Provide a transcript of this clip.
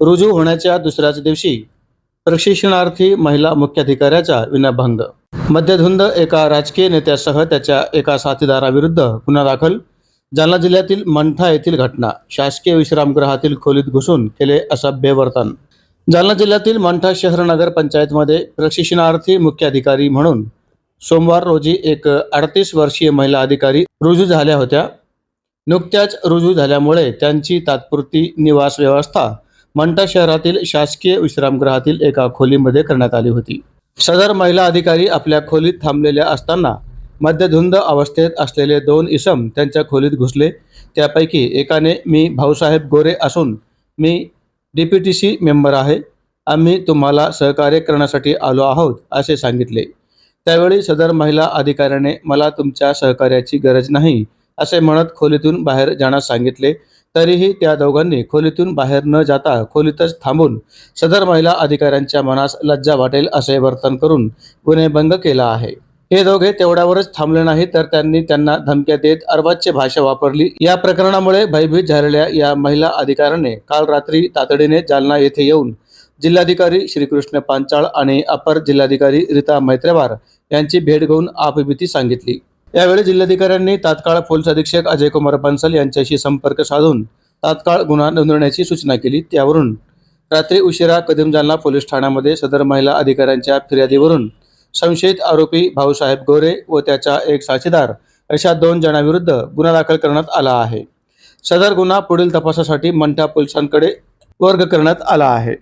रुजू होण्याच्या दुसऱ्याच दिवशी प्रशिक्षणार्थी महिला मुख्याधिकाऱ्याचा विनाभंग. मध्यधुंद एका राजकीय नेत्यासह त्याच्या एका साथीदाराविरुद्ध गुन्हा दाखल जालना जिल्ह्यातील मंठा येथील घटना शासकीय विश्रामगृहातील खोलीत घुसून केले असभ्य वर्तन. जालना जिल्ह्यातील मंठा शहर नगर पंचायतमध्ये प्रशिक्षणार्थी मुख्याधिकारी म्हणून सोमवार रोजी एक अडतीस वर्षीय महिला अधिकारी रुजू झाल्या होत्या. नुकत्याच रुजू झाल्यामुळे त्यांची तात्पुरती निवास व्यवस्था मंठा शहरातील शासकीय विश्रामगृहातील एका खोलीमध्ये करण्यात आली होती. सदर महिला अधिकारी आपल्या खोलीत थांबलेल्या असताना मध्यधुंद अवस्थेत असलेले दोन इसम त्यांच्या खोलीत घुसले. त्यापैकी एकाने मी भाऊसाहेब गोरे असून मी D P T C member आहे. आम्ही तुम्हाला सहकार्य करण्यासाठी आलो आहोत असे सांगितले. त्यावेळी सदर महिला अधिकाऱ्याने मला तुमच्या सहकार्याची गरज नाही असे म्हणत खोलीतून बाहेर जाण्यास सांगितले. तरीही त्या दोघांनी खोलीतून बाहेर न जाता खोलीतच थांबून सदर महिला अधिकाऱ्यांच्या मनास लज्जा वाटेल असे वर्तन करून गुन्हेभंग केला आहे. हे दोघे तेवढ्यावरच थांबले नाही तर त्यांनी त्यांना धमक्या देत अर्वाच्य भाषा वापरली. या प्रकरणामुळे भयभीत झालेल्या या महिला अधिकाऱ्याने काल रात्री तातडीने जालना येथे येऊन जिल्हाधिकारी श्रीकृष्ण पांचाळ आणि अपर जिल्हाधिकारी रीता मैत्रेवार यांची भेट घेऊन आपबीती सांगितली. यावेळी जिल्हाधिकाऱ्यांनी तात्काळ पोलीस अधीक्षक अजय कुमार बन्सल यांच्याशी संपर्क साधून तात्काळ गुन्हा नोंदवण्याची सूचना केली. त्यावरून रात्री उशिरा कदम जालना पोलीस ठाण्यामध्ये सदर महिला अधिकाऱ्यांच्या फिर्यादीवरून संशयित आरोपी भाऊसाहेब गोरे व त्याचा एक साथीदार अशा दोन जणांविरुद्ध गुन्हा दाखल करण्यात आला आहे. सदर गुन्हा पुढील तपासासाठी मंठा पोलिसांकडे वर्ग करण्यात आला आहे.